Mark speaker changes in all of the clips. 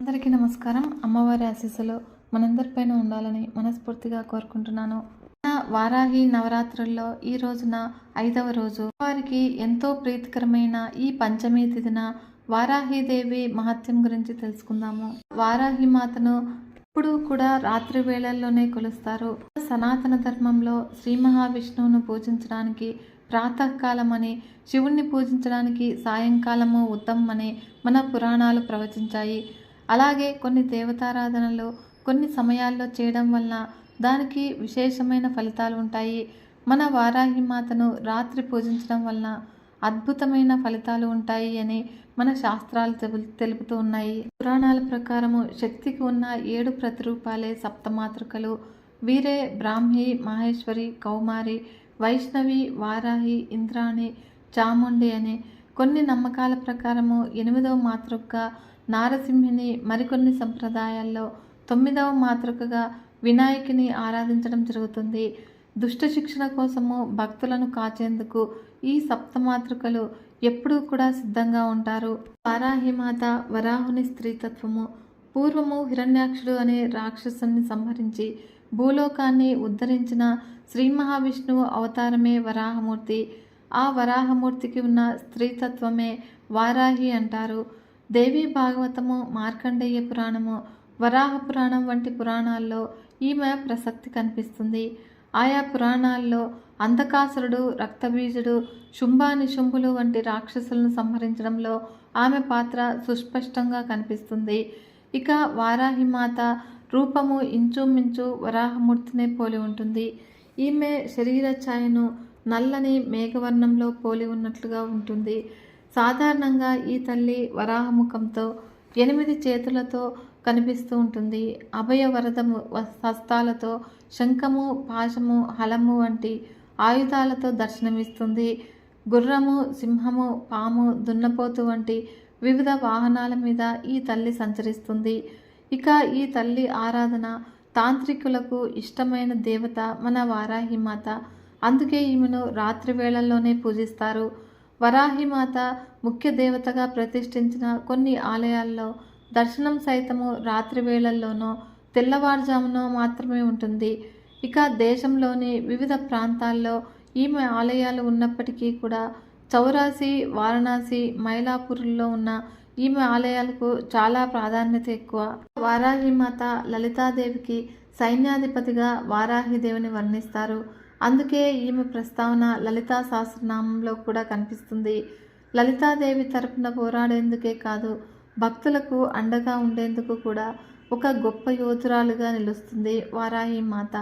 Speaker 1: అందరికీ నమస్కారం. అమ్మవారి ఆశీస్సులు మనందరిపైన ఉండాలని మనస్ఫూర్తిగా కోరుకుంటున్నాను. వారాహి నవరాత్రుల్లో ఈ రోజున ఐదవ రోజు వారికి ఎంతో ప్రీతికరమైన ఈ పంచమి తిథిన వారాహిదేవి మహత్యం గురించి తెలుసుకుందాము. వారాహి మాతను ఇప్పుడు కూడా రాత్రి వేళల్లోనే కొలుస్తారు. సనాతన ధర్మంలో శ్రీ మహావిష్ణువును పూజించడానికి ప్రాతకాలమని శివుణ్ణి పూజించడానికి సాయంకాలము ఉత్తమమని మన పురాణాలు ప్రవచించాయి. అలాగే కొన్ని దేవతారాధనలు కొన్ని సమయాల్లో చేయడం వలన దానికి విశేషమైన ఫలితాలు ఉంటాయి. మన వారాహి మాతను రాత్రి పూజించడం వలన అద్భుతమైన ఫలితాలు ఉంటాయి అని మన శాస్త్రాలు తెలు- తెలుపుతూ ఉన్నాయి. పురాణాల ప్రకారము శక్తికి ఉన్న ఏడు ప్రతిరూపాలే సప్తమాతృకలు. వీరే బ్రాహ్మి మహేశ్వరి కౌమారి వైష్ణవి వారాహి ఇంద్రాణి చాముండి అని కొన్ని నమ్మకాల ప్రకారము ఎనిమిదవ మాతృక నారసింహిని మరికొన్ని సంప్రదాయాల్లో తొమ్మిదవ మాతృకగా వినాయకుని ఆరాధించడం జరుగుతుంది. దుష్ట శిక్షణ కోసము భక్తులను కాచేందుకు ఈ సప్తమాతృకలు ఎప్పుడూ కూడా సిద్ధంగా ఉంటారు. వారాహిమాత వరాహుని స్త్రీతత్వము పూర్వము హిరణ్యాక్షుడు అనే రాక్షసుని సంహరించి భూలోకాన్ని ఉద్ధరించిన శ్రీ మహావిష్ణువు అవతారమే వరాహమూర్తి. ఆ వరాహమూర్తికి ఉన్న స్త్రీతత్వమే వారాహి అంటారు. దేవి భాగవతము మార్కండేయ పురాణము వరాహ పురాణం వంటి పురాణాల్లో ఈమె ప్రసక్తి కనిపిస్తుంది. ఆయా పురాణాల్లో అంధకాసురుడు రక్తబీజుడు శుంభానిశుంభులు వంటి రాక్షసులను సంహరించడంలో ఆమె పాత్ర సుస్పష్టంగా కనిపిస్తుంది. ఇక వారాహిమాత రూపము ఇంచుమించు వరాహమూర్తినే పోలి ఉంటుంది. ఈమె శరీర ఛాయను నల్లని మేఘవర్ణంలో పోలి ఉన్నట్లుగా ఉంటుంది. సాధారణంగా ఈ తల్లి వరాహముఖంతో ఎనిమిది చేతులతో కనిపిస్తూ ఉంటుంది. అభయ వరదము వ- హస్తాలతో శంఖము పాశము హలము వంటి ఆయుధాలతో దర్శనమిస్తుంది. గుర్రము సింహము పాము దున్నపోతు వంటి వివిధ వాహనాల మీద ఈ తల్లి సంచరిస్తుంది. ఇక ఈ తల్లి ఆరాధన తాంత్రికులకు ఇష్టమైన దేవత మన వారాహిమాత. అందుకే ఈమెను రాత్రి వేళల్లోనే పూజిస్తారు. వరాహిమాత ముఖ్య దేవతగా ప్రతిష్ఠించిన కొన్ని ఆలయాల్లో దర్శనం సైతము రాత్రి వేళల్లోనో తెల్లవారుజామునో మాత్రమే ఉంటుంది. ఇక దేశంలోని వివిధ ప్రాంతాల్లో ఈమె ఆలయాలు ఉన్నప్పటికీ కూడా చౌరాసి వారణాసి మైలాపూర్లో ఉన్న ఈమె ఆలయాలకు చాలా ప్రాధాన్యత ఎక్కువ. వారాహిమాత లలితాదేవికి సైన్యాధిపతిగా వారాహిదేవిని వర్ణిస్తారు. అందుకే ఈమె ప్రస్తావన లలితా సహస్రనామంలో కూడా కనిపిస్తుంది. లలితాదేవి తరపున పోరాడేందుకే కాదు భక్తులకు అండగా ఉండేందుకు కూడా ఒక గొప్ప యోధురాలుగా నిలుస్తుంది వారాహి మాత.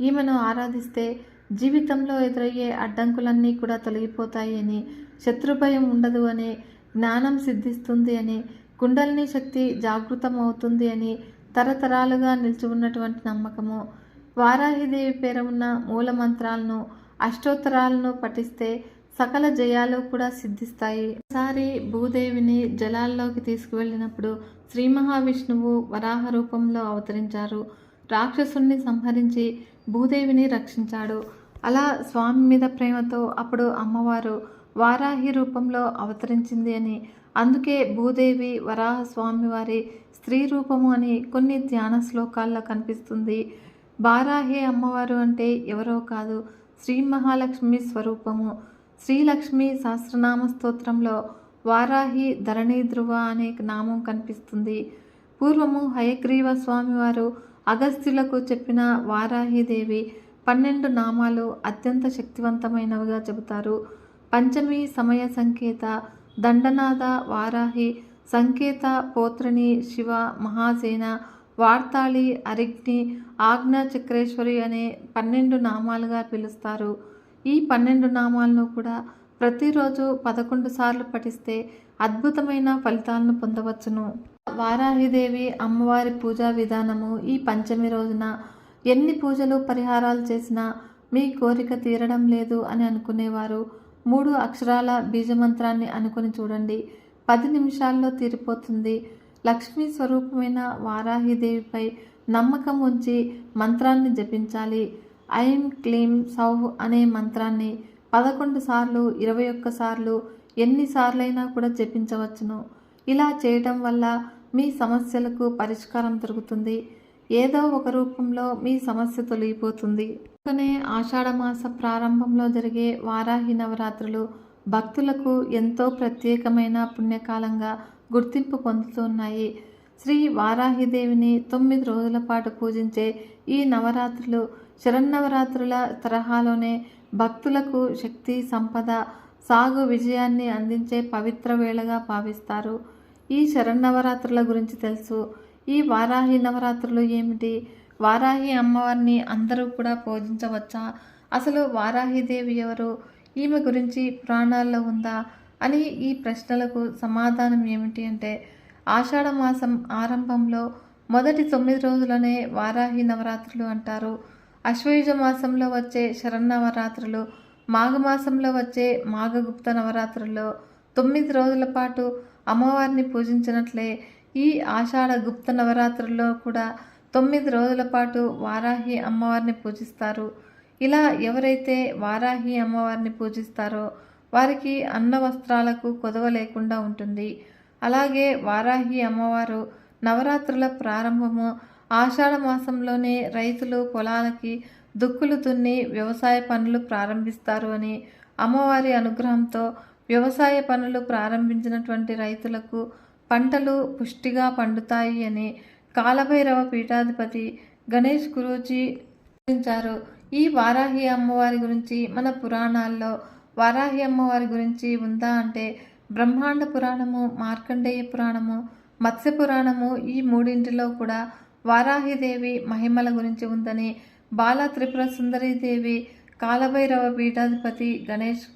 Speaker 1: ఈమెను ఆరాధిస్తే జీవితంలో ఎదురయ్యే అడ్డంకులన్నీ కూడా తొలగిపోతాయి అని శత్రుభయం ఉండదు అని జ్ఞానం సిద్ధిస్తుంది అని కుండలిని శక్తి జాగృతం అవుతుంది అని తరతరాలుగా నిలిచి ఉన్నటువంటి నమ్మకము వారాహిదేవి పేర ఉన్న మూల మంత్రాలను అష్టోత్తరాలను పఠిస్తే సకల జయాలు కూడా సిద్ధిస్తాయి. ఒకసారి భూదేవిని జలాల్లోకి తీసుకువెళ్ళినప్పుడు శ్రీ మహావిష్ణువు వరాహ రూపంలో అవతరించారు. రాక్షసుణ్ణి సంహరించి భూదేవిని రక్షించాడు. అలా స్వామి మీద ప్రేమతో అప్పుడు అమ్మవారు వారాహి రూపంలో అవతరించింది అని. అందుకే భూదేవి వరాహ స్వామివారి స్త్రీ రూపము అని కొన్ని ధ్యాన శ్లోకాల్లో కనిపిస్తుంది. బారాహి అమ్మవారు అంటే ఎవరో కాదు. శ్రీ మహాలక్ష్మి స్వరూపము. శ్రీలక్ష్మి సహస్రనామ స్తోత్రంలో వారాహి ధరణి ధ్రువ అనే నామం కనిపిస్తుంది. పూర్వము హయగ్రీవ స్వామివారు అగస్త్యులకు చెప్పిన వారాహిదేవి పన్నెండు నామాలు అత్యంత శక్తివంతమైనవిగా చెబుతారు. పంచమి సమయ సంకేత దండనాథ వారాహి సంకేత పోత్రిని శివ మహాసేన వార్తాళి అరిగ్ని ఆజ్ఞ చక్రేశ్వరి అనే పన్నెండు నామాలుగా పిలుస్తారు. ఈ పన్నెండు నామాలను కూడా ప్రతిరోజు పదకొండు సార్లు పఠిస్తే అద్భుతమైన ఫలితాలను పొందవచ్చును. వారాహిదేవి అమ్మవారి పూజా విధానము ఈ పంచమి రోజున ఎన్ని పూజలు పరిహారాలు చేసినా మీ కోరిక తీరడం లేదు అని అనుకునేవారు. మూడు అక్షరాల బీజమంత్రాన్ని అనుకుని చూడండి. పది నిమిషాల్లో తీరిపోతుంది. లక్ష్మీ స్వరూపమైన వారాహిదేవిపై నమ్మకం ఉంచి మంత్రాన్ని జపించాలి. ఐం క్లీం సౌహ్ అనే మంత్రాన్ని పదకొండు సార్లు ఇరవై ఒక్క సార్లు ఎన్నిసార్లైనా కూడా జపించవచ్చును. ఇలా చేయటం వల్ల మీ సమస్యలకు పరిష్కారం దొరుకుతుంది. ఏదో ఒక రూపంలో మీ సమస్య తొలగిపోతుంది. అందుకనే ఆషాఢమాస ప్రారంభంలో జరిగే వారాహి నవరాత్రులు భక్తులకు ఎంతో ప్రత్యేకమైన పుణ్యకాలంగా గుర్తింపు పొందుతున్నాయి. శ్రీ వారాహిదేవిని తొమ్మిది రోజుల పాటు పూజించే ఈ నవరాత్రులు శరన్నవరాత్రుల తరహాలోనే భక్తులకు శక్తి సంపద సాగు విజయాన్ని అందించే పవిత్ర వేళగా భావిస్తారు. ఈ శరన్నవరాత్రుల గురించి తెలుసు. ఈ వారాహి నవరాత్రులు ఏమిటి? వారాహి అమ్మవారిని అందరూ కూడా పూజించవచ్చా? అసలు వారాహిదేవి ఎవరు? ఈమె గురించి పురాణాల్లో ఉందా? అని ఈ ప్రశ్నలకు సమాధానం ఏమిటి అంటే ఆషాఢ మాసం ఆరంభంలో మొదటి తొమ్మిది రోజులనే వారాహి నవరాత్రులు అంటారు. అశ్వయుజ మాసంలో వచ్చే శరన్నవరాత్రులు మాఘమాసంలో వచ్చే మాఘగుప్త నవరాత్రుల్లో తొమ్మిది రోజుల పాటు అమ్మవారిని పూజించినట్లే ఈ ఆషాఢ గుప్త నవరాత్రుల్లో కూడా తొమ్మిది రోజుల పాటు వారాహి అమ్మవారిని పూజిస్తారు. ఇలా ఎవరైతే వారాహి అమ్మవారిని పూజిస్తారో వారికి అన్న వస్త్రాలకు కొదవ లేకుండా ఉంటుంది. అలాగే వారాహి అమ్మవారు నవరాత్రుల ప్రారంభము ఆషాఢ మాసంలోనే రైతులు పొలాలకి దుక్కులు దున్ని వ్యవసాయ పనులు ప్రారంభిస్తారు అని అమ్మవారి అనుగ్రహంతో వ్యవసాయ పనులు ప్రారంభించినటువంటి రైతులకు పంటలు పుష్టిగా పండుతాయి అని కాలభైరవ పీఠాధిపతి గణేష్ గురూజీ వివరించారు. ఈ వారాహి అమ్మవారి గురించి మన పురాణాల్లో వారాహి అమ్మవారి గురించి ఉందా అంటే బ్రహ్మాండ పురాణము మార్కండేయ పురాణము మత్స్య పురాణము ఈ మూడింటిలో కూడా వారాహిదేవి మహిమల గురించి ఉందని బాల త్రిపుర సుందరీదేవి కాలభైరవ పీఠాధిపతి గణేష్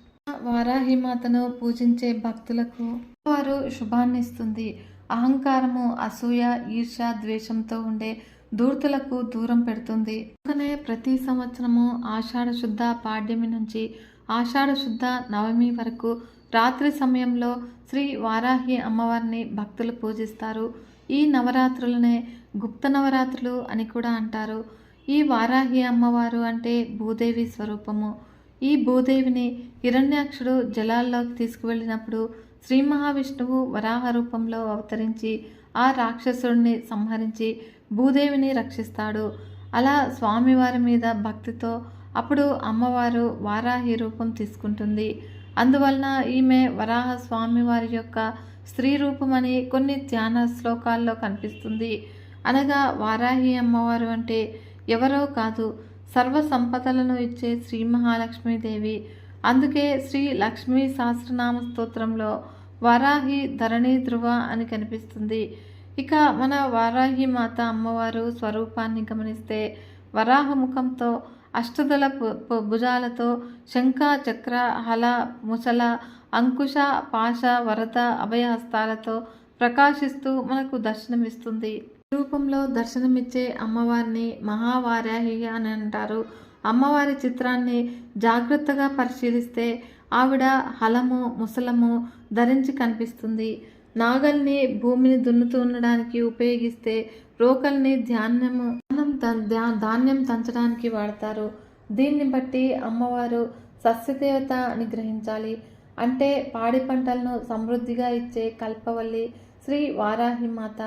Speaker 1: వారాహి మాతను పూజించే భక్తులకు వారు శుభాన్నిస్తుంది. అహంకారము అసూయ ఈర్ష ద్వేషంతో ఉండే దూర్తులకు దూరం పెడుతుంది. అందుకనే ప్రతి సంవత్సరము ఆషాఢ శుద్ధ పాడ్యమి నుంచి ఆషాఢ శుద్ధ నవమి వరకు రాత్రి సమయంలో శ్రీ వారాహి అమ్మవారిని భక్తులు పూజిస్తారు. ఈ నవరాత్రులనే గుప్త నవరాత్రులు అని కూడా అంటారు. ఈ వారాహి అమ్మవారు అంటే భూదేవి స్వరూపము. ఈ భూదేవిని హిరణ్యాక్షుడు జలాల్లోకి తీసుకువెళ్ళినప్పుడు శ్రీ మహావిష్ణువు వరాహ రూపంలో అవతరించి ఆ రాక్షసుడిని సంహరించి భూదేవిని రక్షిస్తాడు. అలా స్వామివారి మీద భక్తితో అప్పుడు అమ్మవారు వారాహి రూపం తీసుకుంటుంది. అందువలన ఈమె వరాహ స్వామివారి యొక్క స్త్రీ రూపమని కొన్ని ధ్యాన శ్లోకాల్లో కనిపిస్తుంది. అనగా వారాహి అమ్మవారు అంటే ఎవరో కాదు సర్వ సంపదలను ఇచ్చే శ్రీ మహాలక్ష్మీదేవి. అందుకే శ్రీ లక్ష్మీ సహస్రనామ స్తోత్రంలో వారాహి ధరణి ధ్రువ అని కనిపిస్తుంది. ఇక మన వారాహి మాత అమ్మవారు స్వరూపాన్ని గమనిస్తే వరాహ ముఖంతో అష్టదల భుజాలతో శంఖ చక్ర హల ముసల అంకుశ పాశ వరద అభయహస్తాలతో ప్రకాశిస్తూ మనకు దర్శనమిస్తుంది. రూపంలో దర్శనమిచ్చే అమ్మవారిని మహావారాహిగా అని అంటారు. అమ్మవారి చిత్రాన్ని జాగ్రత్తగా పరిశీలిస్తే ఆవిడ హలము ముసలము ధరించి కనిపిస్తుంది. నాగల్ని భూమిని దున్నుతూ ఉండడానికి ఉపయోగిస్తే రోకల్ని ధాన్యము ధాన్యం ధాన్యం దంచడానికి వాడతారు. దీన్ని బట్టి అమ్మవారు సస్యదేవత అని గ్రహించాలి అంటే పాడి పంటలను సమృద్ధిగా ఇచ్చే కల్పవల్లి శ్రీ వారాహి మాత.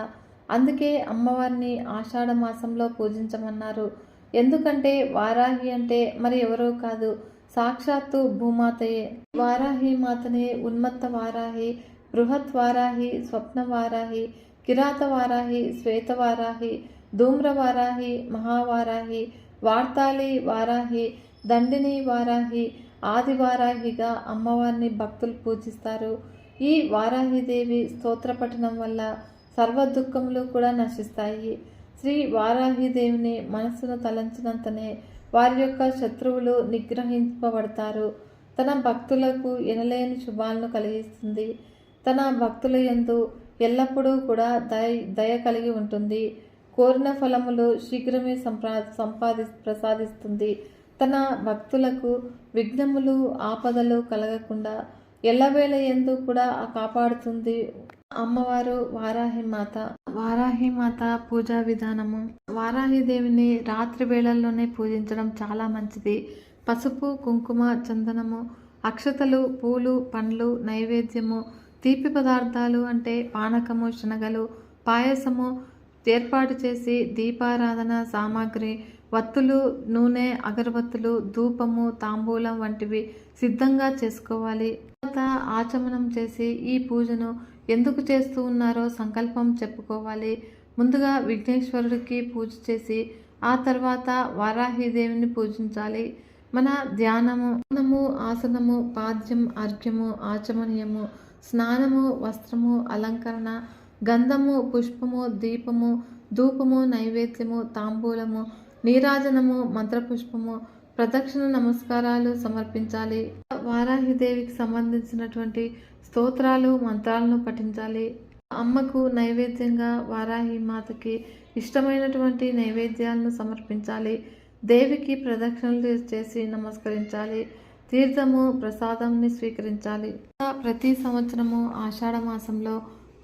Speaker 1: అందుకే అమ్మవారిని ఆషాఢ మాసంలో పూజించమన్నారు. ఎందుకంటే వారాహి అంటే మరి ఎవరో కాదు సాక్షాత్తు భూమాతయే. వారాహి మాతనే ఉన్మత్త వారాహి బృహత్ వారాహి స్వప్న వారాహి కిరాత వారాహి శ్వేత వారాహి మహావారాహి వార్తాళి వారాహి దండిని వారాహి ఆదివారాహిగా అమ్మవారిని భక్తులు పూజిస్తారు. ఈ వారాహిదేవి స్తోత్ర పఠనం వల్ల సర్వ దుఃఖములు కూడా నశిస్తాయి. శ్రీ వారాహిదేవిని మనస్సును తలంచినంతనే వారి యొక్క శత్రువులు నిగ్రహింపబడతారు. తన భక్తులకు ఎనలేని శుభాలను కలిగిస్తుంది. తన భక్తుల యందు ఎల్లప్పుడూ కూడా దయ దయ కలిగి ఉంటుంది. కోరిన ఫలములు శీఘ్రమే సంప్రా సంపాది ప్రసాదిస్తుంది. తన భక్తులకు విఘ్నములు ఆపదలు కలగకుండా ఎల్లవేళ ఎందు కూడా కాపాడుతుంది అమ్మవారు వారాహి మాత వారాహి మాత పూజా విధానము. వారాహి దేవిని రాత్రి వేళల్లోనే పూజించడం చాలా మంచిది. పసుపు కుంకుమ చందనము అక్షతలు పూలు పండ్లు నైవేద్యము తీపి పదార్థాలు అంటే పానకము శనగలు పాయసము ఏర్పాటు చేసి దీపారాధన సామాగ్రి వత్తులు నూనె అగరబత్తులు ధూపము తాంబూలం వంటివి సిద్ధంగా చేసుకోవాలి. తర్వాత ఆచమనం చేసి ఈ పూజను ఎందుకు చేస్తూ ఉన్నారో సంకల్పం చెప్పుకోవాలి. ముందుగా విఘ్నేశ్వరుడికి పూజ చేసి ఆ తర్వాత వారాహిదేవిని పూజించాలి. మన ధ్యానము ఆసనము పాద్యం అర్ఘ్యము ఆచమనీయము స్నానము వస్త్రము అలంకరణ గంధము పుష్పము దీపము ధూపము నైవేద్యము తాంబూలము నీరాజనము మంత్రపుష్పము ప్రదక్షిణ నమస్కారాలు సమర్పించాలి. వారాహిదేవికి సంబంధించినటువంటి స్తోత్రాలు మంత్రాలను పఠించాలి. అమ్మకు నైవేద్యంగా వారాహి మాతకి ఇష్టమైనటువంటి నైవేద్యాలను సమర్పించాలి. దేవికి ప్రదక్షిణలు చేసి నమస్కరించాలి. తీర్థము ప్రసాదంని స్వీకరించాలి. ప్రతి సంవత్సరము ఆషాఢ మాసంలో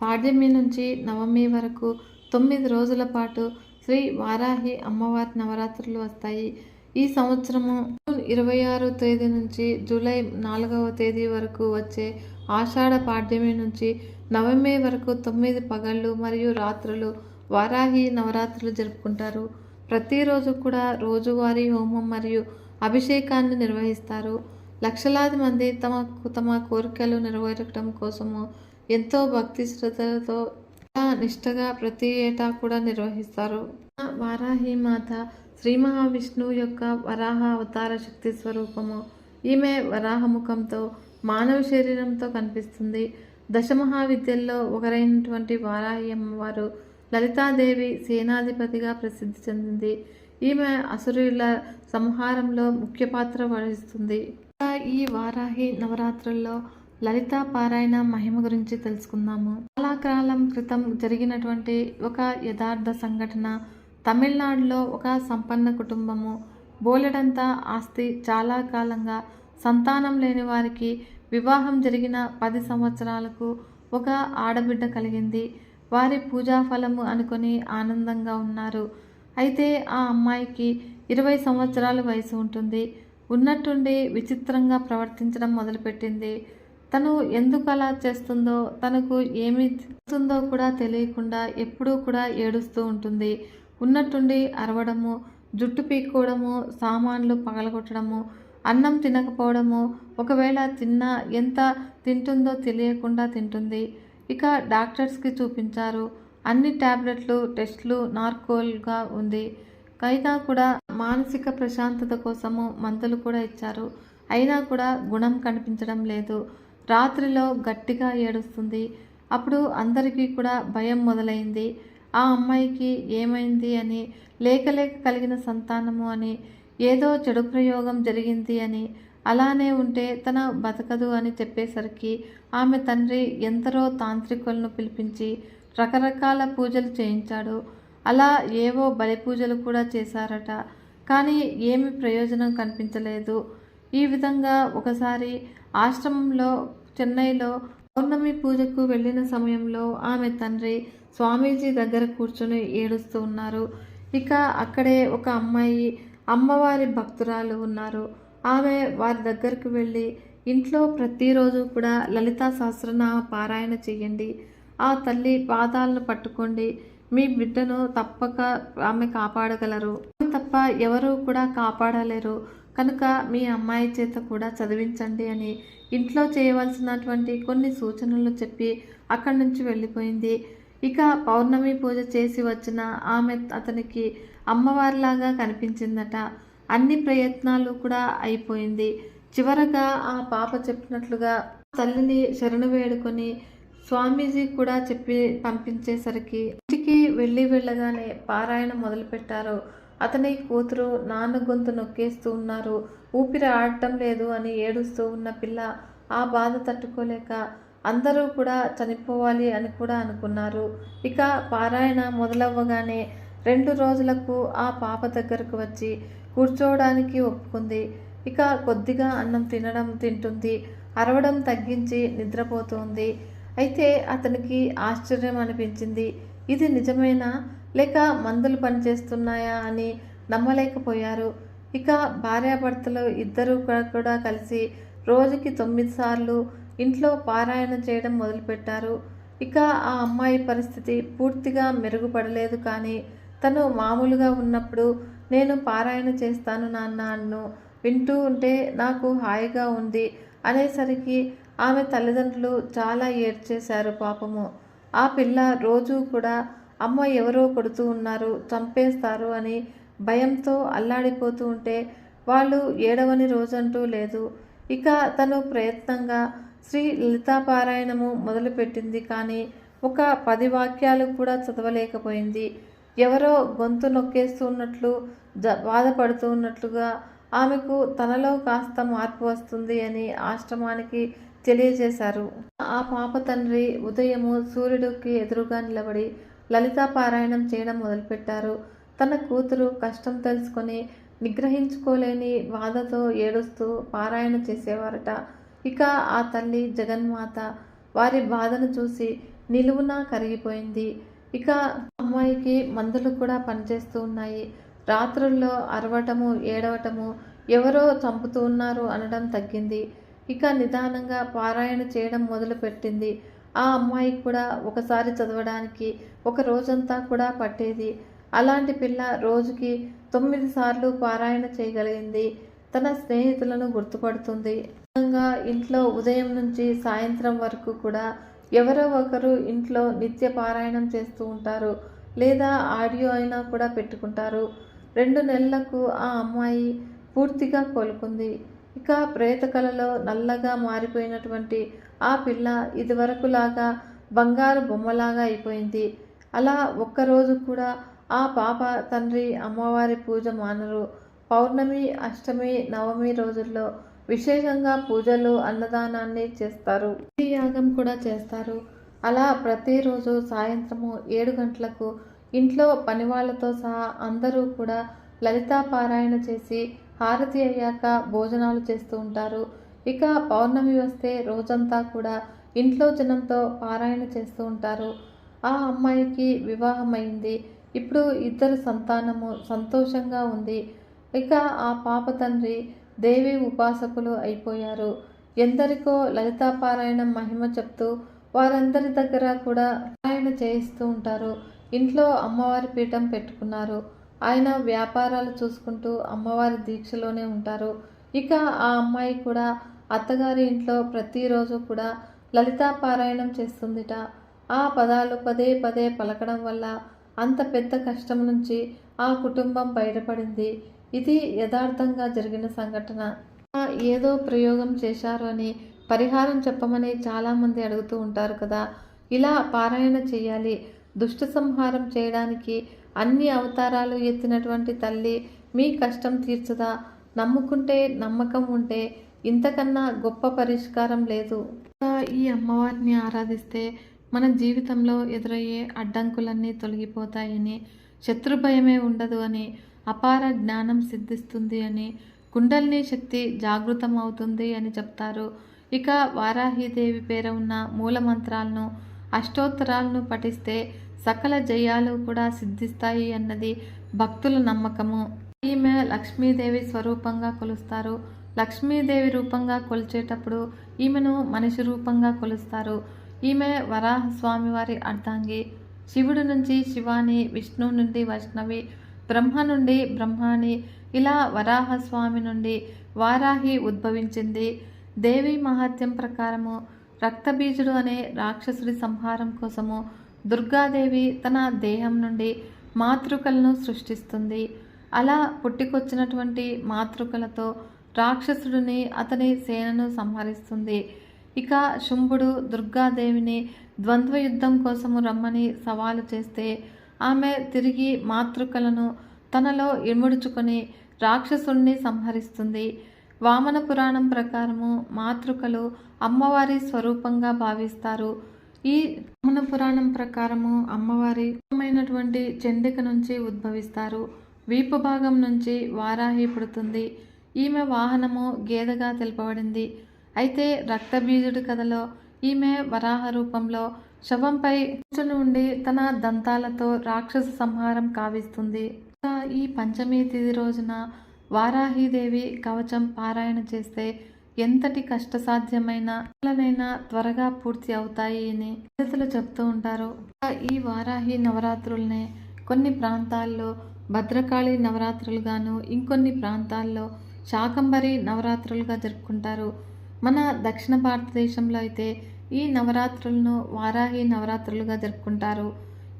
Speaker 1: పాడ్యమి నుంచి నవమి వరకు తొమ్మిది రోజుల పాటు శ్రీ వారాహి అమ్మవారి నవరాత్రులు వస్తాయి. ఈ సంవత్సరము జూన్ ఇరవై ఆరో తేదీ నుంచి జూలై నాలుగవ తేదీ వరకు వచ్చే ఆషాఢ పాడ్యమి నుంచి నవమి వరకు తొమ్మిది పగళ్ళు మరియు రాత్రులు వారాహి నవరాత్రులు జరుపుకుంటారు. ప్రతిరోజు కూడా రోజువారీ హోమం మరియు అభిషేకాన్ని నిర్వహిస్తారు. లక్షలాది మంది తమ తమ కోరికలు నెరవేరటం కోసము ఎంతో భక్తి శ్రద్ధలతో నిష్టగా ప్రతి ఏటా కూడా నిర్వహిస్తారు. వారాహి మాత శ్రీ మహావిష్ణువు యొక్క వరాహ అవతార శక్తి స్వరూపము. ఈమె వరాహముఖంతో మానవ శరీరంతో కనిపిస్తుంది. దశమహావిద్యల్లో ఒకరైనటువంటి వారాహి అమ్మవారు లలితాదేవి సేనాధిపతిగా ప్రసిద్ధి చెందింది. ఈమె అసురుల సంహారంలో ముఖ్య పాత్ర వహిస్తుంది. ఈ వారాహి నవరాత్రుల్లో లలితా పారాయణ మహిమ గురించి తెలుసుకుందాము. చాలా కాలం క్రితం జరిగినటువంటి ఒక యథార్థ సంఘటన తమిళనాడులో ఒక సంపన్న కుటుంబము బోలెడంత ఆస్తి చాలా కాలంగా సంతానం లేని వారికి వివాహం జరిగిన పది సంవత్సరాలకు ఒక ఆడబిడ్డ కలిగింది. వారి పూజా ఫలము అనుకొని ఆనందంగా ఉన్నారు. అయితే ఆ అమ్మాయికి ఇరవై సంవత్సరాల వయసు ఉంటుంది. ఉన్నట్టుండి విచిత్రంగా ప్రవర్తించడం మొదలుపెట్టింది. తను ఎందుకు అలా చేస్తుందో తనకు ఏమి చేస్తుందో కూడా తెలియకుండా ఎప్పుడూ కూడా ఏడుస్తూ ఉంటుంది. ఉన్నట్టుండి అరవడము జుట్టు పీక్కోవడము సామాన్లు పగలగొట్టడము అన్నం తినకపోవడము ఒకవేళ తిన్నా ఎంత తింటుందో తెలియకుండా తింటుంది. ఇక డాక్టర్స్కి చూపించారు. అన్ని టాబ్లెట్లు టెస్ట్లు నార్కోల్గా ఉంది. అయినా కూడా మానసిక ప్రశాంతత కోసము మందులు కూడా ఇచ్చారు. అయినా కూడా గుణం కనిపించడం లేదు. రాత్రిలో గట్టిగా ఏడుస్తుంది. అప్పుడు అందరికీ కూడా భయం మొదలైంది. ఆ అమ్మాయికి ఏమైంది అని లేక లేక కలిగిన సంతానము అని ఏదో చెడు ప్రయోగం జరిగింది అని అలానే ఉంటే తన బతకదు అని చెప్పేసరికి ఆమె తండ్రి ఎందరో తాంత్రికులను పిలిపించి రకరకాల పూజలు చేయించాడు. అలా ఏవో బలి పూజలు కూడా చేశారట. కానీ ఏమి ప్రయోజనం కనిపించలేదు. ఈ విధంగా ఒకసారి ఆశ్రమంలో చెన్నైలో పౌర్ణమి పూజకు వెళ్ళిన సమయంలో ఆమె తండ్రి స్వామీజీ దగ్గర కూర్చొని ఏడుస్తూ ఉన్నారు. ఇక అక్కడే ఒక అమ్మాయి అమ్మవారి భక్తురాలు ఉన్నారు. ఆమె వారి దగ్గరకు వెళ్ళి ఇంట్లో ప్రతిరోజు కూడా లలితా సహస్రనామ పారాయణ చేయండి. ఆ తల్లి పాదాలను పట్టుకోండి. మీ బిడ్డను తప్పక ఆమె కాపాడగలరు. తప్ప ఎవరు కూడా కాపాడలేరు. కనుక మీ అమ్మాయి చేత కూడా చదివించండి అని ఇంట్లో చేయవలసినటువంటి కొన్ని సూచనలు చెప్పి అక్కడి నుంచి వెళ్ళిపోయింది. ఇక పౌర్ణమి పూజ చేసి వచ్చిన ఆమె అతనికి అమ్మవారిలాగా కనిపించిందట. అన్ని ప్రయత్నాలు కూడా అయిపోయింది. చివరగా ఆ పాప చెప్పినట్లుగా తల్లిని శరణు వేడుకొని స్వామీజీ కూడా చెప్పి పంపించేసరికి ఇంటికి వెళ్ళి వెళ్ళగానే పారాయణ మొదలుపెట్టారు. అతని కూతురు నాన్న గొంతు నొక్కేస్తూ ఉన్నారు. ఊపిరి ఆడటం లేదు అని ఏడుస్తూ ఉన్న పిల్ల ఆ బాధ తట్టుకోలేక అందరూ కూడా చనిపోవాలి అని కూడా అనుకున్నారు. ఇక పారాయణ మొదలవ్వగానే రెండు రోజులకు ఆ పాప దగ్గరకు వచ్చి కూర్చోవడానికి ఒప్పుకుంది. ఇక కొద్దిగా అన్నం తినడం తింటుంది. అరవడం తగ్గించి నిద్రపోతుంది. అయితే అతనికి ఆశ్చర్యం అనిపించింది. ఇది నిజమేనా? లేక మందులు పనిచేస్తున్నాయా అని నమ్మలేకపోయారు. ఇక భార్యాభర్తలు ఇద్దరు కూడా కలిసి రోజుకి తొమ్మిది సార్లు ఇంట్లో పారాయణ చేయడం మొదలుపెట్టారు. ఇక ఆ అమ్మాయి పరిస్థితి పూర్తిగా మెరుగుపడలేదు కానీ తను మామూలుగా ఉన్నప్పుడు నేను పారాయణ చేస్తాను నాన్న అన్ను వింటూ ఉంటే నాకు హాయిగా ఉంది అనేసరికి ఆమె తల్లిదండ్రులు చాలా ఏడ్చేశారు పాపము. ఆ పిల్ల రోజూ కూడా అమ్మ ఎవరో కొడుతూ ఉన్నారు చంపేస్తారు అని భయంతో అల్లాడిపోతూ ఉంటే వాళ్ళు ఏడవని రోజంటూ లేదు. ఇక తను ప్రయత్నంగా శ్రీ లలితాపారాయణము మొదలుపెట్టింది కానీ ఒక పది వాక్యాలు కూడా చదవలేకపోయింది. ఎవరో గొంతు నొక్కేస్తూ ఉన్నట్లు జ బాధపడుతూ ఉన్నట్లుగా ఆమెకు తనలో కాస్త మార్పు వస్తుంది అని ఆశ్రమానికి తెలియజేశారు. ఆ పాప తండ్రి ఉదయము సూర్యుడికి ఎదురుగా నిలబడి లలితా పారాయణం చేయడం మొదలుపెట్టారు. తన కూతురు కష్టం తెలుసుకొని నిగ్రహించుకోలేని బాధతో ఏడుస్తూ పారాయణ చేసేవారట. ఇక ఆ తల్లి జగన్మాత వారి బాధను చూసి నిలువున కరిగిపోయింది. ఇక అమ్మాయికి మందులు కూడా పనిచేస్తూ ఉన్నాయి. రాత్రుల్లో అరవటము ఏడవటము ఎవరో చంపుతూ ఉన్నారు అనడం తగ్గింది. ఇక నిదానంగా పారాయణ చేయడం మొదలుపెట్టింది. ఆ అమ్మాయి కూడా ఒకసారి చదవడానికి ఒక రోజంతా కూడా పట్టేది. అలాంటి పిల్ల రోజుకి తొమ్మిది సార్లు పారాయణ చేయగలిగింది. తన స్నేహితులను గుర్తుపడుతుంది. ముఖ్యంగా ఇంట్లో ఉదయం నుంచి సాయంత్రం వరకు కూడా ఎవరో ఒకరు ఇంట్లో నిత్య పారాయణం చేస్తూ ఉంటారు. లేదా ఆడియో అయినా కూడా పెట్టుకుంటారు. రెండు నెలలకు ఆ అమ్మాయి పూర్తిగా కోలుకుంది. ఇక ప్రేత కళలో నల్లగా మారిపోయినటువంటి ఆ పిల్ల ఇదివరకులాగా బంగారు బొమ్మలాగా అయిపోయింది. అలా ఒక్కరోజు కూడా ఆ పాప తండ్రి అమ్మవారి పూజ మానరు. పౌర్ణమి అష్టమి నవమి రోజుల్లో విశేషంగా పూజలు అన్నదానాన్ని చేస్తారు. యాగం కూడా చేస్తారు. అలా ప్రతిరోజు సాయంత్రము ఏడు గంటలకు ఇంట్లో పనివాళ్ళతో సహా అందరూ కూడా లలితా పారాయణ చేసి హారతి అయ్యాక భోజనాలు చేస్తూ ఉంటారు. ఇక పౌర్ణమి వస్తే రోజంతా కూడా ఇంట్లో జనంతో పారాయణ చేస్తూ ఉంటారు. ఆ అమ్మాయికి వివాహమైంది ఇప్పుడు ఇద్దరు సంతానము సంతోషంగా ఉంది. ఇక ఆ పాప తండ్రి దేవి ఉపాసకులు అయిపోయారు. ఎందరికో లలితా పారాయణం మహిమ చెప్తూ వారందరి దగ్గర కూడా పారాయణ చేయిస్తూ ఉంటారు. ఇంట్లో అమ్మవారి పీఠం పెట్టుకున్నారు. ఆయన వ్యాపారాలు చూసుకుంటూ అమ్మవారి దీక్షలోనే ఉంటారు. ఇక ఆ అమ్మాయి కూడా అత్తగారి ఇంట్లో ప్రతిరోజు కూడా లలితా పారాయణం చేస్తుందిట. ఆ పదాలు పదే పదే పలకడం వల్ల అంత పెద్ద కష్టం నుంచి ఆ కుటుంబం బయటపడింది. ఇది యథార్థంగా జరిగిన సంఘటన. ఏదో ప్రయోగం చేశారు అని పరిహారం చెప్పమని చాలామంది అడుగుతూ ఉంటారు కదా. ఇలా పారాయణ చేయాలి. దుష్ట సంహారం చేయడానికి అన్ని అవతారాలు ఎత్తినటువంటి తల్లి మీ కష్టం తీర్చదా? నమ్ముకుంటే నమ్మకం ఉంటే ఇంతకన్నా గొప్ప పరిష్కారం లేదు. ఇంకా ఈ అమ్మవారిని ఆరాధిస్తే మన జీవితంలో ఎదురయ్యే అడ్డంకులన్నీ తొలగిపోతాయని శత్రు భయమే ఉండదు అని అపార జ్ఞానం సిద్ధిస్తుంది అని కుండల్ని శక్తి జాగృతం అవుతుంది అని చెప్తారు. ఇక వారాహిదేవి పేర ఉన్న మూల మంత్రాలను అష్టోత్తరాలను పఠిస్తే సకల జయాలు కూడా సిద్ధిస్తాయి అన్నది భక్తుల నమ్మకము. ఈమె లక్ష్మీదేవి స్వరూపంగా కొలుస్తారు. లక్ష్మీదేవి రూపంగా కొలిచేటప్పుడు ఈమెను మనిషి రూపంగా కొలుస్తారు. ఈమె వరాహ స్వామివారి అర్ధాంగి. శివుడు నుంచి శివాని విష్ణువు నుండి వైష్ణవి బ్రహ్మ నుండి బ్రహ్మాని ఇలా వరాహ స్వామి నుండి వారాహి ఉద్భవించింది. దేవి మహాత్యం ప్రకారము రక్తబీజుడు అనే రాక్షసుడి సంహారం కోసము దుర్గాదేవి తన దేహం నుండి మాతృకలను సృష్టిస్తుంది. అలా పుట్టికొచ్చినటువంటి మాతృకలతో రాక్షసుడిని అతని సేనను సంహరిస్తుంది. ఇక శుంభుడు దుర్గాదేవిని ద్వంద్వ యుద్ధం కోసము రమ్మని సవాలు చేస్తే ఆమె తిరిగి మాతృకలను తనలో ఇముడుచుకొని రాక్షసుణ్ణి సంహరిస్తుంది. వామన పురాణం ప్రకారము మాతృకలు అమ్మవారి స్వరూపంగా భావిస్తారు. ఈ మన పురాణం ప్రకారము అమ్మవారి మైనటువంటి చండిక నుంచి ఉద్భవిస్తారు. వీపు భాగం నుంచి వారాహి పుడుతుంది. ఈమె వాహనము గేదగా తెలుపబడింది. అయితే రక్తబీజుడి కథలో ఈమె వరాహ రూపంలో శవంపై కూర్చుని ఉండి తన దంతాలతో రాక్షస సంహారం కావిస్తుంది. ఇంకా ఈ పంచమి తిథి రోజున వారాహిదేవి కవచం పారాయణ చేస్తే ఎంతటి కష్టసాధ్యమైన పనులనైనా త్వరగా పూర్తి అవుతాయి అని పద్ధతులు చెప్తూ ఉంటారు. ఈ వారాహి నవరాత్రులనే కొన్ని ప్రాంతాల్లో భద్రకాళి నవరాత్రులుగాను ఇంకొన్ని ప్రాంతాల్లో శాకంబరి నవరాత్రులుగా జరుపుకుంటారు. మన దక్షిణ భారతదేశంలో అయితే ఈ నవరాత్రులను వారాహి నవరాత్రులుగా జరుపుకుంటారు.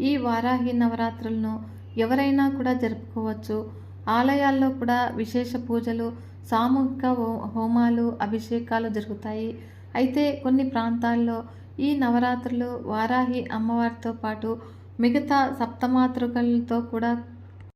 Speaker 1: ఈ వారాహి నవరాత్రులను ఎవరైనా కూడా జరుపుకోవచ్చు. ఆలయాల్లో కూడా విశేష పూజలు సామూహిక హో- హోమాలు అభిషేకాలు జరుగుతాయి. అయితే కొన్ని ప్రాంతాల్లో ఈ నవరాత్రులు వారాహి అమ్మవారితో పాటు మిగతా సప్తమాతృకలతో కూడా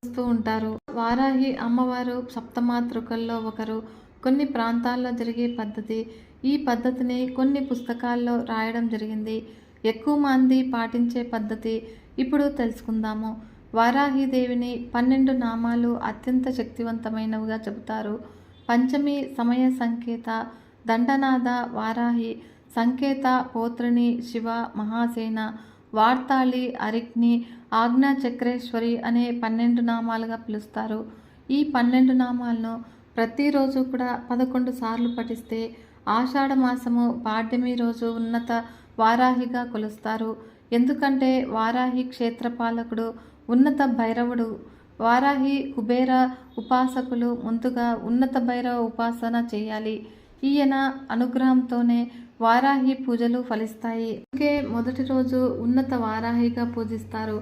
Speaker 1: వస్తూ ఉంటారు. వారాహి అమ్మవారు సప్తమాతృకల్లో ఒకరు. కొన్ని ప్రాంతాల్లో జరిగే పద్ధతి ఈ పద్ధతిని కొన్ని పుస్తకాల్లో రాయడం జరిగింది. ఎక్కువ మంది పాటించే పద్ధతి ఇప్పుడు తెలుసుకుందాము. వారాహి దేవిని పన్నెండు నామాలు అత్యంత శక్తివంతమైనవిగా చెబుతారు. పంచమి సమయ సంకేత దండనాథ వారాహి సంకేత పోత్రిని శివ మహాసేన వార్తాళి అరిగ్ని ఆజ్ఞా చక్రేశ్వరి అనే పన్నెండు నామాలుగా పిలుస్తారు. ఈ పన్నెండు నామాలను ప్రతిరోజు కూడా పదకొండు సార్లు పఠిస్తే ఆషాఢ మాసము పాడ్యమి రోజు ఉన్నత వారాహిగా కొలుస్తారు. ఎందుకంటే వారాహి క్షేత్రపాలకుడు ఉన్నత భైరవుడు. వారాహి కుబేర ఉపాసకులు ముందుగా ఉన్నత భైరవ ఉపాసన చేయాలి. ఈయన అనుగ్రహంతోనే వారాహి పూజలు ఫలిస్తాయి. అందుకే మొదటి రోజు ఉన్నత వారాహిగా పూజిస్తారు.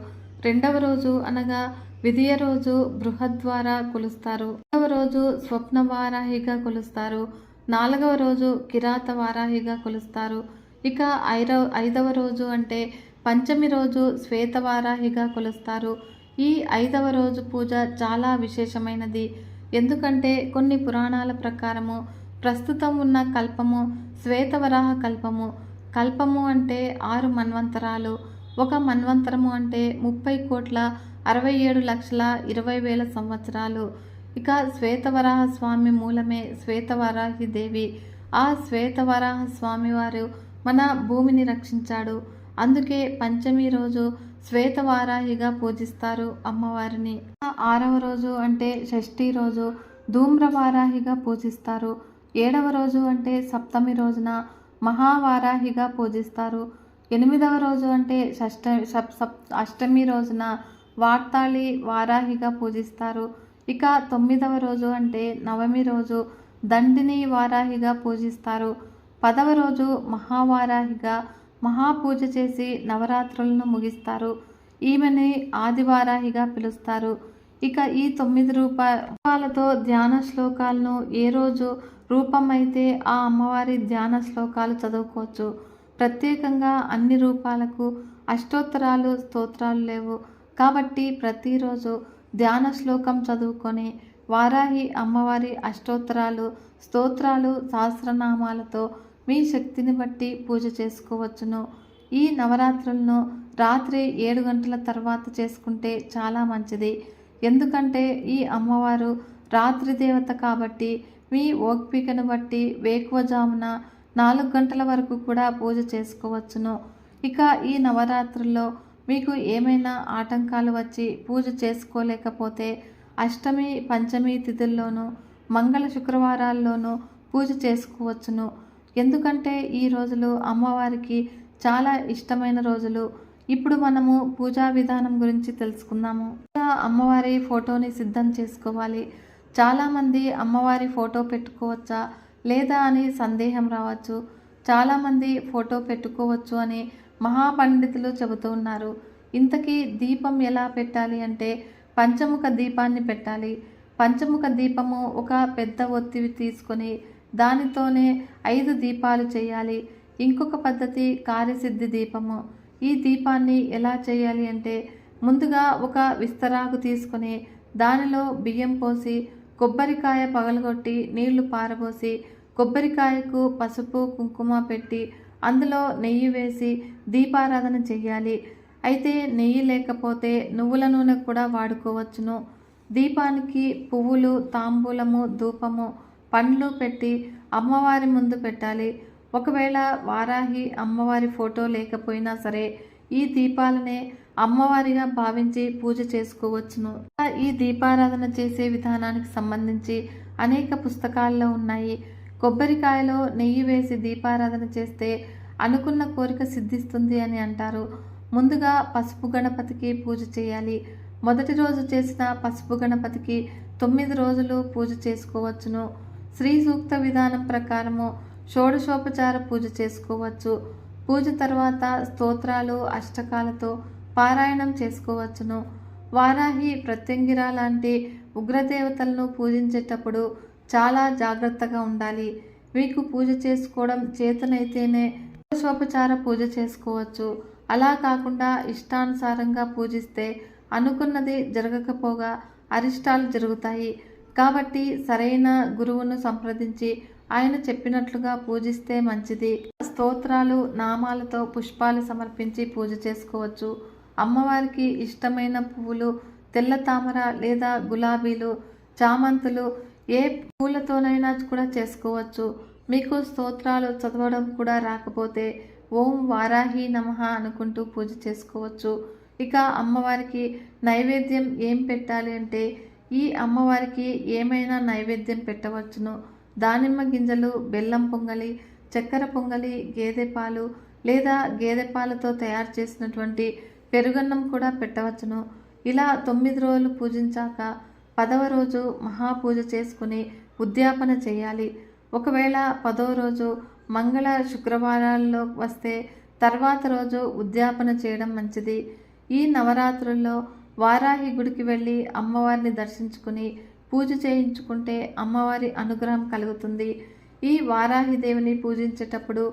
Speaker 1: రెండవ రోజు అనగా విధియ రోజు బృహద్వార కొలుస్తారు. మూడవ రోజు స్వప్న వారాహిగా కొలుస్తారు. నాలుగవ రోజు కిరాత వారాహిగా కొలుస్తారు. ఇక ఐరవ ఐదవ రోజు అంటే పంచమి రోజు శ్వేత వారాహిగా కొలుస్తారు. ఈ ఐదవ రోజు పూజ చాలా విశేషమైనది. ఎందుకంటే కొన్ని పురాణాల ప్రకారము ప్రస్తుతం ఉన్న కల్పము శ్వేతవరాహ కల్పము. కల్పము అంటే ఆరు మన్వంతరాలు. ఒక మన్వంతరము అంటే ముప్పై కోట్ల అరవై ఏడు లక్షల ఇరవై వేల సంవత్సరాలు. ఇక శ్వేతవరాహ స్వామి మూలమే శ్వేతవరాహి దేవి. ఆ శ్వేతవరాహ స్వామి వారు మన భూమిని రక్షించాడు. అందుకే పంచమి రోజు శ్వేతవారాహిగా పూజిస్తారు అమ్మవారిని. ఆరవ రోజు అంటే షష్ఠి రోజు ధూమ్రవారాహిగా పూజిస్తారు. ఏడవ రోజు అంటే సప్తమి రోజున మహావారాహిగా పూజిస్తారు. ఎనిమిదవ రోజు అంటే షష్ట అష్టమి రోజున వార్తాళి వారాహిగా పూజిస్తారు. ఇక తొమ్మిదవ రోజు అంటే నవమి రోజు దండిని వారాహిగా పూజిస్తారు. పదవ రోజు మహావారాహిగా మహాపూజ చేసి నవరాత్రులను ముగిస్తారు. ఈమెని ఆదివారాహిగా పిలుస్తారు. ఇక ఈ తొమ్మిది రూపాయలతో రూపాలతో ధ్యాన శ్లోకాలను ఏ రోజు రూపమైతే ఆ అమ్మవారి ధ్యాన శ్లోకాలు చదువుకోవచ్చు. ప్రత్యేకంగా అన్ని రూపాలకు అష్టోత్తరాలు స్తోత్రాలు లేవు. కాబట్టి ప్రతిరోజు ధ్యాన శ్లోకం చదువుకొని వారాహి అమ్మవారి అష్టోత్తరాలు స్తోత్రాలు సహస్రనామాలతో మీ శక్తిని బట్టి పూజ చేసుకోవచ్చును. ఈ నవరాత్రులను రాత్రి ఏడు గంటల తర్వాత చేసుకుంటే చాలా మంచిది. ఎందుకంటే ఈ అమ్మవారు రాత్రి దేవత కాబట్టి మీ ఓపికను బట్టి వేకువజామున నాలుగు గంటల వరకు కూడా పూజ చేసుకోవచ్చును. ఇక ఈ నవరాత్రుల్లో మీకు ఏమైనా ఆటంకాలు వచ్చి పూజ చేసుకోలేకపోతే అష్టమి పంచమి తిథుల్లోనూ మంగళ శుక్రవారాల్లోనూ పూజ చేసుకోవచ్చును. ఎందుకంటే ఈ రోజులు అమ్మవారికి చాలా ఇష్టమైన రోజులు. ఇప్పుడు మనము పూజా విధానం గురించి తెలుసుకుందాము. ఇంకా అమ్మవారి ఫోటోని సిద్ధం చేసుకోవాలి. చాలామంది అమ్మవారి ఫోటో పెట్టుకోవచ్చా లేదా అని సందేహం రావచ్చు. చాలామంది ఫోటో పెట్టుకోవచ్చు అని మహాపండితులు చెబుతూ ఉన్నారు. ఇంతకీ దీపం ఎలా పెట్టాలి అంటే పంచముఖ దీపాన్ని పెట్టాలి. పంచముఖ దీపము ఒక పెద్ద ఒత్తివి తీసుకొని దానితోనే ఐదు దీపాలు చేయాలి. ఇంకొక పద్ధతి కార్యసిద్ధి దీపము. ఈ దీపాన్ని ఎలా చేయాలి అంటే ముందుగా ఒక విస్తరాకు తీసుకొని దానిలో బియ్యం పోసి కొబ్బరికాయ పగలగొట్టి నీళ్ళు పారబోసి కొబ్బరికాయకు పసుపు కుంకుమ పెట్టి అందులో నెయ్యి వేసి దీపారాధన చెయ్యాలి అయితే నెయ్యి లేకపోతే నువ్వుల నూనె కూడా వాడుకోవచ్చును. దీపానికి పువ్వులు తాంబూలము ధూపము పండ్లు పెట్టి అమ్మవారి ముందు పెట్టాలి. ఒకవేళ వారాహి అమ్మవారి ఫోటో లేకపోయినా సరే ఈ దీపాలనే అమ్మవారిగా భావించి పూజ చేసుకోవచ్చును. ఈ దీపారాధన చేసే విధానానికి సంబంధించి అనేక పుస్తకాల్లో ఉన్నాయి. కొబ్బరికాయలో నెయ్యి వేసి దీపారాధన చేస్తే అనుకున్న కోరిక సిద్ధిస్తుంది అని అంటారు. ముందుగా పసుపు గణపతికి పూజ చేయాలి. మొదటి రోజు చేసిన పసుపు గణపతికి తొమ్మిది రోజులు పూజ చేసుకోవచ్చును. శ్రీ సూక్త విధానం ప్రకారము షోడశోపచార పూజ చేసుకోవచ్చు. పూజ తర్వాత స్తోత్రాలు అష్టకాలతో పారాయణం చేసుకోవచ్చును. వారాహి ప్రత్యంగిర లాంటి ఉగ్రదేవతలను పూజించేటప్పుడు చాలా జాగ్రత్తగా ఉండాలి. మీకు పూజ చేసుకోవడం చేతనైతేనే షోపచార పూజ చేసుకోవచ్చు. అలా కాకుండా ఇష్టానుసారంగా పూజిస్తే అనుకున్నది జరగకపోగా అరిష్టాలు జరుగుతాయి. కాబట్టి సరైన గురువును సంప్రదించి ఆయన చెప్పినట్లుగా పూజిస్తే మంచిది. స్తోత్రాలు నామాలతో పుష్పాలు సమర్పించి పూజ చేసుకోవచ్చు. అమ్మవారికి ఇష్టమైన పువ్వులు తెల్ల తామర లేదా గులాబీలు చామంతులు ఏ పూలతోనైనా కూడా చేసుకోవచ్చు. మీకు స్తోత్రాలు చదవడం కూడా రాకపోతే ఓం వారాహి నమః అనుకుంటూ పూజ చేసుకోవచ్చు. ఇక అమ్మవారికి నైవేద్యం ఏం పెట్టాలి అంటే ఈ అమ్మవారికి ఏమైనా నైవేద్యం పెట్టవచ్చును? దానిమ్మ గింజలు బెల్లం పొంగలి చక్కెర పొంగలి గేదె పాలు లేదా గేదె పాలతో తయారు చేసినటువంటి పెరుగన్నం కూడా పెట్టవచ్చును. ఇలా తొమ్మిది రోజులు పూజించాక పదవ రోజు మహాపూజ చేసుకుని ఉద్యాపన చేయాలి. ఒకవేళ పదవ రోజు మంగళ శుక్రవారాల్లో వస్తే తర్వాత రోజు ఉద్యాపన చేయడం మంచిది. ఈ నవరాత్రుల్లో వారాహి గుడికి వెళ్ళి అమ్మవారిని దర్శించుకుని పూజ చేయించుకుంటే అమ్మవారి అనుగ్రహం కలుగుతుంది. ఈ వారాహిదేవిని పూజించేటప్పుడు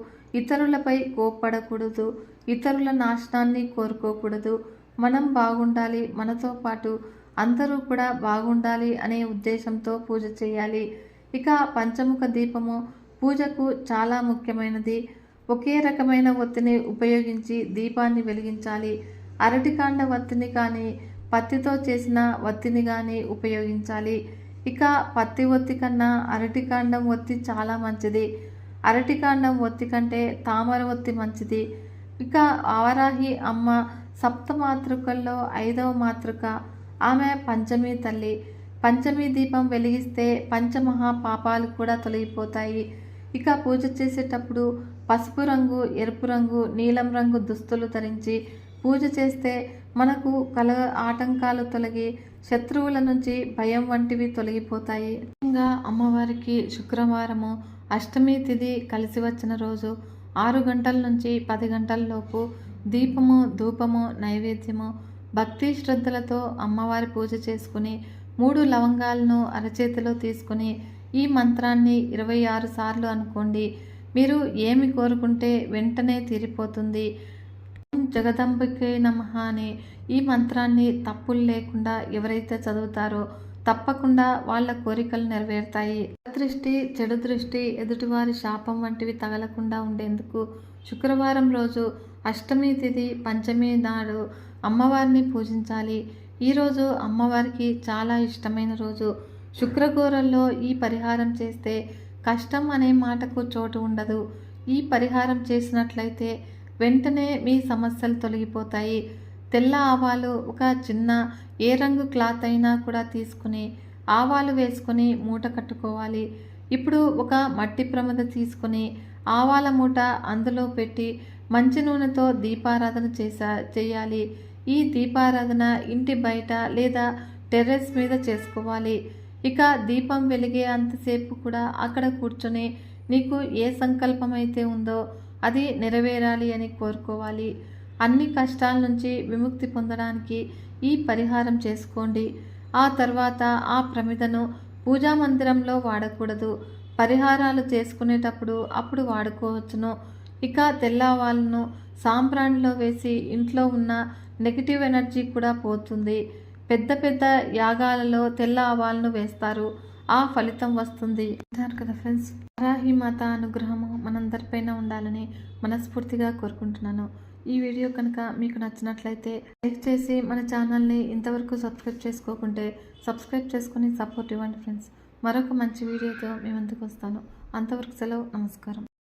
Speaker 1: ఇతరులపై కోప్పడకూడదు ఇతరుల నాశనాన్ని కోరుకోకూడదు. మనం బాగుండాలి మనతో పాటు అందరూ కూడా బాగుండాలి అనే ఉద్దేశంతో పూజ చేయాలి. ఇక పంచముఖ దీపము పూజకు చాలా ముఖ్యమైనది. ఒకే రకమైన ఒత్తిని ఉపయోగించి దీపాన్ని వెలిగించాలి. అరటికాండ ఒత్తిని కానీ పత్తితో చేసిన వత్తిని కానీ ఉపయోగించాలి. ఇక పత్తి ఒత్తి కన్నా అరటికాండం ఒత్తి చాలా మంచిది. అరటికాండం ఒత్తి కంటే తామర ఒత్తి మంచిది. ఇక ఆవరాహి అమ్మ సప్త మాతృకల్లో ఐదవ మాతృక. ఆమె పంచమి తల్లి. పంచమి దీపం వెలిగిస్తే పంచమహా పాపాలు కూడా తొలగిపోతాయి. ఇక పూజ చేసేటప్పుడు పసుపు రంగు ఎరుపు రంగు నీలం రంగు దుస్తులు ధరించి పూజ చేస్తే మనకు కల ఆటంకాలు తొలగి శత్రువుల నుంచి భయం వంటివి తొలగిపోతాయి. ఇంకా అమ్మవారికి శుక్రవారము అష్టమి తిథి కలిసి వచ్చిన రోజు ఆరు గంటల నుంచి పది గంటలలోపు దీపము ధూపము నైవేద్యము భక్తి శ్రద్ధలతో అమ్మవారి పూజ చేసుకుని మూడు లవంగాలను అరచేతిలో తీసుకుని ఈ మంత్రాన్ని ఇరవై ఆరు సార్లు అనుకోండి. మీరు ఏమి కోరుకుంటే వెంటనే తీరిపోతుంది. జగదంబకే నమ అనే ఈ మంత్రాన్ని తప్పులు లేకుండా ఎవరైతే చదువుతారో తప్పకుండా వాళ్ళ కోరికలు నెరవేరుతాయి. దృష్టి చెడు దృష్టి ఎదుటివారి శాపం వంటివి తగలకుండా ఉండేందుకు శుక్రవారం రోజు అష్టమి తిథి పంచమి నాడు అమ్మవారిని పూజించాలి. ఈరోజు అమ్మవారికి చాలా ఇష్టమైన రోజు. శుక్రగోరల్లో ఈ పరిహారం చేస్తే కష్టం అనే మాటకు చోటు ఉండదు. ఈ పరిహారం చేసినట్లయితే వెంటనే మీ సమస్యలు తొలగిపోతాయి. తెల్ల ఆవాలు ఒక చిన్న ఏ రంగు క్లాత్ అయినా కూడా తీసుకుని ఆవాలు వేసుకొని మూట కట్టుకోవాలి. ఇప్పుడు ఒక మట్టి ప్రమద తీసుకుని ఆవాల మూట అందులో పెట్టి మంచి నూనెతో దీపారాధన చేసా చేయాలి. ఈ దీపారాధన ఇంటి బయట లేదా టెర్రస్ మీద చేసుకోవాలి. ఇక దీపం వెలిగే అంతసేపు కూడా అక్కడ కూర్చొని నీకు ఏ సంకల్పం అయితే ఉందో అది నెరవేరాలి అని కోరుకోవాలి. అన్ని కష్టాల నుంచి విముక్తి పొందడానికి ఈ పరిహారం చేసుకోండి. ఆ తర్వాత ఆ ప్రమిదను పూజా మందిరంలో వాడకూడదు. పరిహారాలు చేసుకునేటప్పుడు అప్పుడు వాడుకోవచ్చును. ఇక తెల్లవాళ్ళను సాంబ్రాణిలో వేసి ఇంట్లో ఉన్న నెగిటివ్ ఎనర్జీ కూడా పోతుంది. పెద్ద పెద్ద యాగాలలో తెల్ల ఆవాలను వేస్తారు. ఆ ఫలితం వస్తుంది. అంటారు కదా ఫ్రెండ్స్. వరాహి మాత అనుగ్రహము మనందరిపైన ఉండాలని మనస్ఫూర్తిగా కోరుకుంటున్నాను. ఈ వీడియో కనుక మీకు నచ్చినట్లయితే లైక్ చేసి మన ఛానల్ని ఇంతవరకు సబ్స్క్రైబ్ చేసుకోకుంటే సబ్స్క్రైబ్ చేసుకుని సపోర్ట్ ఇవ్వండి ఫ్రెండ్స్. మరొక మంచి వీడియోతో మీ ముందుకు వస్తాను. అంతవరకు సెలవు. నమస్కారం.